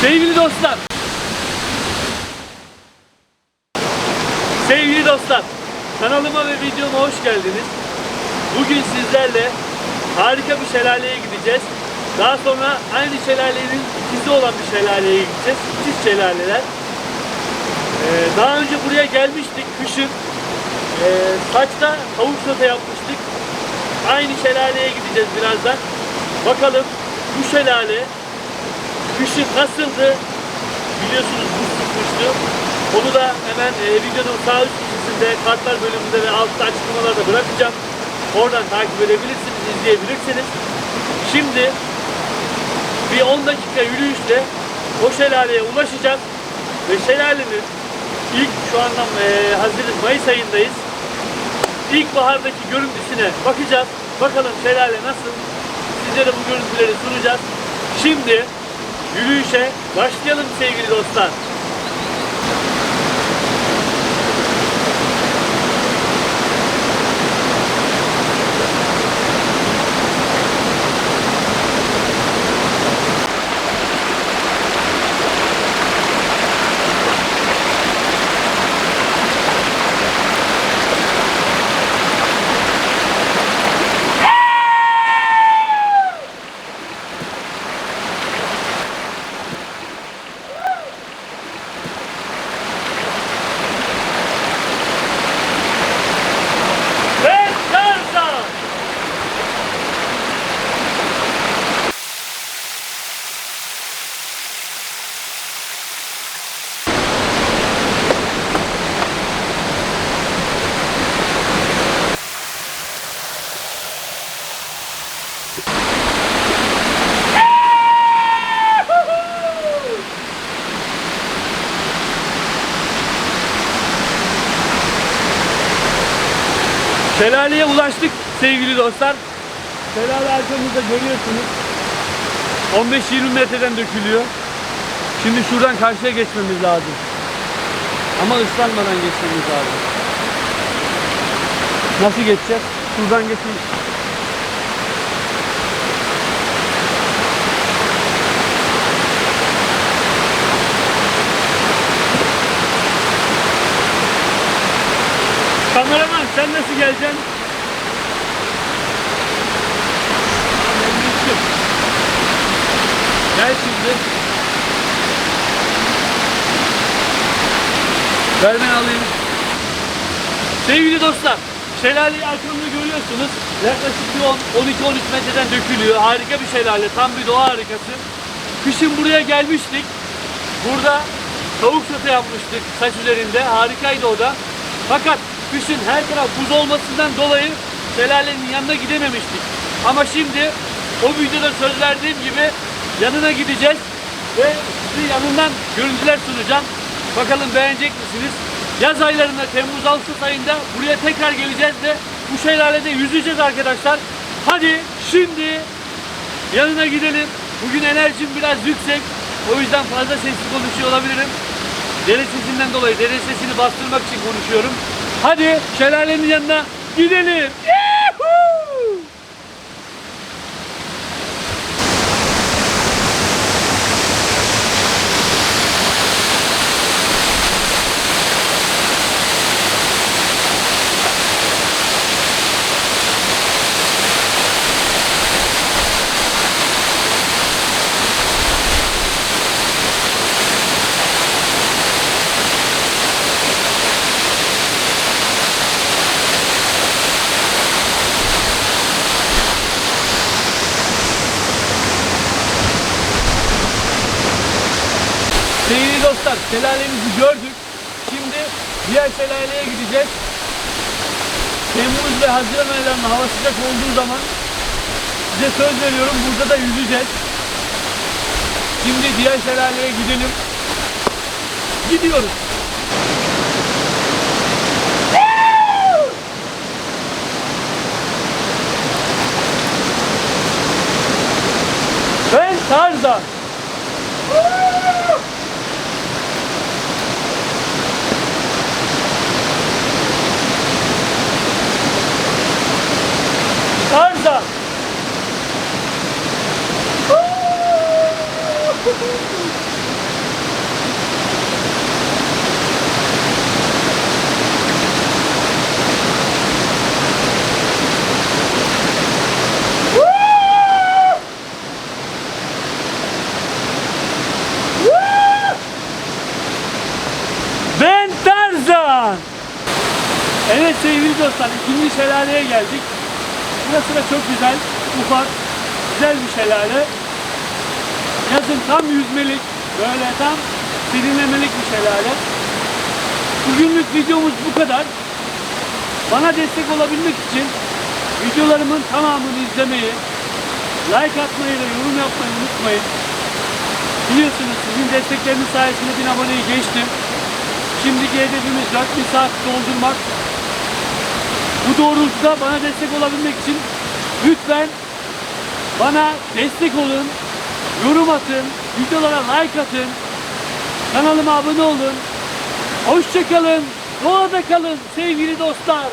Sevgili dostlar. Sevgili dostlar. Kanalıma ve videoma hoş geldiniz. Bugün sizlerle harika bir şelaleye gideceğiz. Daha sonra aynı şelalenin ikizi olan bir şelaleye gideceğiz. İkiz şelaleler. Ee, daha önce buraya gelmiştik kışın. Ee, saçta tavuk sote yapmıştık. Aynı şelaleye gideceğiz birazdan. Bakalım bu şelale kışın nasıldı? Biliyorsunuz buz tutmuştu. Onu da hemen e, videonun sağ üst köşesinde kartlar bölümünde ve altta açıklamalarda bırakacağım. Oradan takip edebilirsiniz, izleyebilirsiniz. Şimdi bir 10 dakika yürüyüşle o şelaleye ulaşacağız. Ve şelalenin ilk şu anda e, Haziran Mayıs ayındayız. İlkbahardaki görüntüsüne bakacağız. Bakalım şelale nasıl? Sizlere bu görüntüleri sunacağız. Şimdi yürüyüşe başlayalım sevgili dostlar. Ve Tarzan! Şelaleye ulaştık sevgili dostlar. Şelale arkamızda görüyorsunuz. 15-20 metreden dökülüyor. Şimdi şuradan karşıya geçmemiz lazım. Ama ıslanmadan geçmemiz lazım. Nasıl geçeceğiz? Şuradan geçeyim. Geleceksin? Gel şimdi. Ver ben alayım. Sevgili dostlar, şelaleyi arkamda görüyorsunuz. Yaklaşık bir 10 12-13 metreden dökülüyor. Harika bir şelale, tam bir doğa harikası. Kışın buraya gelmiştik. Burada tavuk sote yapmıştık saç üzerinde. Harikaydı o da. Fakat kışın her taraf buz olmasından dolayı şelalenin yanına gidememiştik. Ama şimdi o videoda söz verdiğim gibi yanına gideceğiz ve size yanından görüntüler sunacağım. Bakalım beğenecek misiniz? Yaz aylarında Temmuz Ağustos ayında buraya tekrar geleceğiz ve bu şelalede yüzeceğiz arkadaşlar. Hadi şimdi yanına gidelim. Bugün enerjim biraz yüksek. O yüzden fazla sesli konuşuyor olabilirim. Dere sesinden dolayı dere sesini bastırmak için konuşuyorum. Hadi şelalenin yanına gidelim. Sevgili dostlar, şelalemizi gördük. Şimdi diğer şelaleye gideceğiz. Temmuz ve Haziran aylarında hava sıcak olduğu zaman size söz veriyorum burada da yüzeceğiz. Şimdi diğer şelaleye gidelim. Gidiyoruz. Ben Evet sevgili dostlar ikinci şelaleye geldik. Burası da çok güzel, ufak, güzel bir şelale. Yazın tam yüzmelik, böyle tam serinlemelik bir şelale. Bugünlük videomuz bu kadar. Bana destek olabilmek için videolarımın tamamını izlemeyi, like atmayı ve yorum yapmayı unutmayın. Biliyorsunuz sizin destekleriniz sayesinde 1000 aboneyi geçtim. Şimdiki hedefimiz 4000 saat doldurmak. Bu doğrultuda bana destek olabilmek için lütfen bana destek olun, yorum atın, videolara like atın, kanalıma abone olun. Hoşçakalın, doğada kalın sevgili dostlar.